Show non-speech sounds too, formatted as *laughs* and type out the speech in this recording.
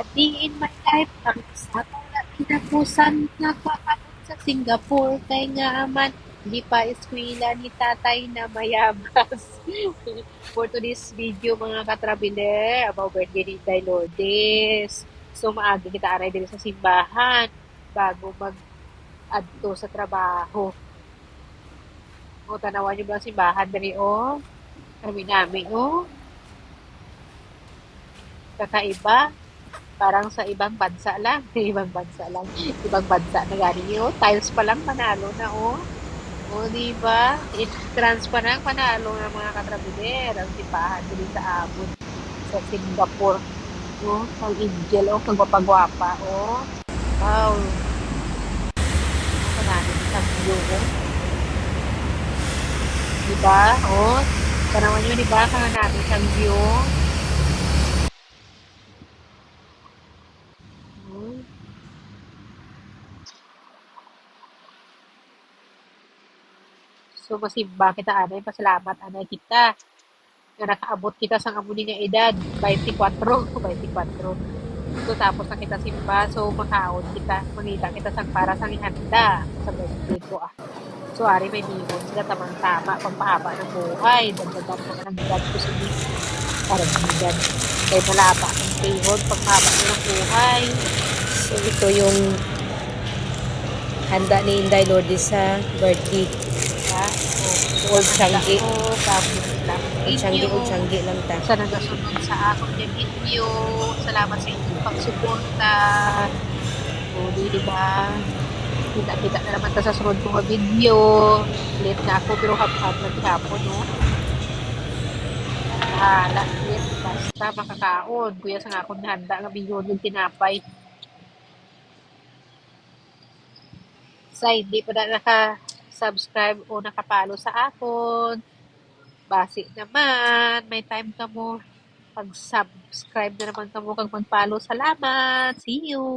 A day in my life, ang sa mga kinabusan nagpapanood sa Singapore kay nga man di pa eskwela ni tatay na mayabas. *laughs* For today's video mga katrabiler about birthday ni Day Lourdes. So maaga kita aray din sa simbahan bago mag adto sa trabaho. O tanawan niyo ba ang simbahan dali o? Kami namin o. Kakaiba. Parang sa ibang bansa lang. *laughs* ibang bansa lang. Ibang bansa na galing yun. Tiles pa lang panalo na, oh. O, di ba? It-trans pa lang panalo ng mga katrabiler. Ang sipahan dito sa Abon. Sa Singapore. Oh, ang angel, oh. Kang gwapa-gwapa, oh. Wow. Namin sa view, oh. Di ba? Oh. Kanawan nyo, di ba? Kang namin sa view. So, masimba kita, anay. Pasalamat, anay kita. Na nakaabot kita sa amuni nga edad. 24. 24. *laughs* So, tapos na kita simba. So, makaon kita. Mangita kita sang para sang ihanda sa birthday ko, ah. So, ari may bihon sila tamang-tama. Pagpahaba ng buhay. Dagdagan mo ng edad ko sa Para bigan. Kaya malaba ang bihon. Pagpahaba mo ng buhay. So, ito yung handa ni Inday Lourdes sa birthday. Old Changi. O, tapos lang. Changi, Old Changi lang ta. sa nagasunod sa akong yung video. Salamat sa inyong pagsuporta. O, di, ba? Kita-kita na naman ta sa sunod kong video. Late na ako, pero hap-hap na gihapon, no? Hala, late. Basta makakaon. Kuya sa nga akong handa nga video yung tinapay. Sa hindi pa na naka-subscribe o nakapalo sa akon, basi naman, may time ka mo, pag-subscribe na naman ka mo kag mag-follow. Salamat! See you!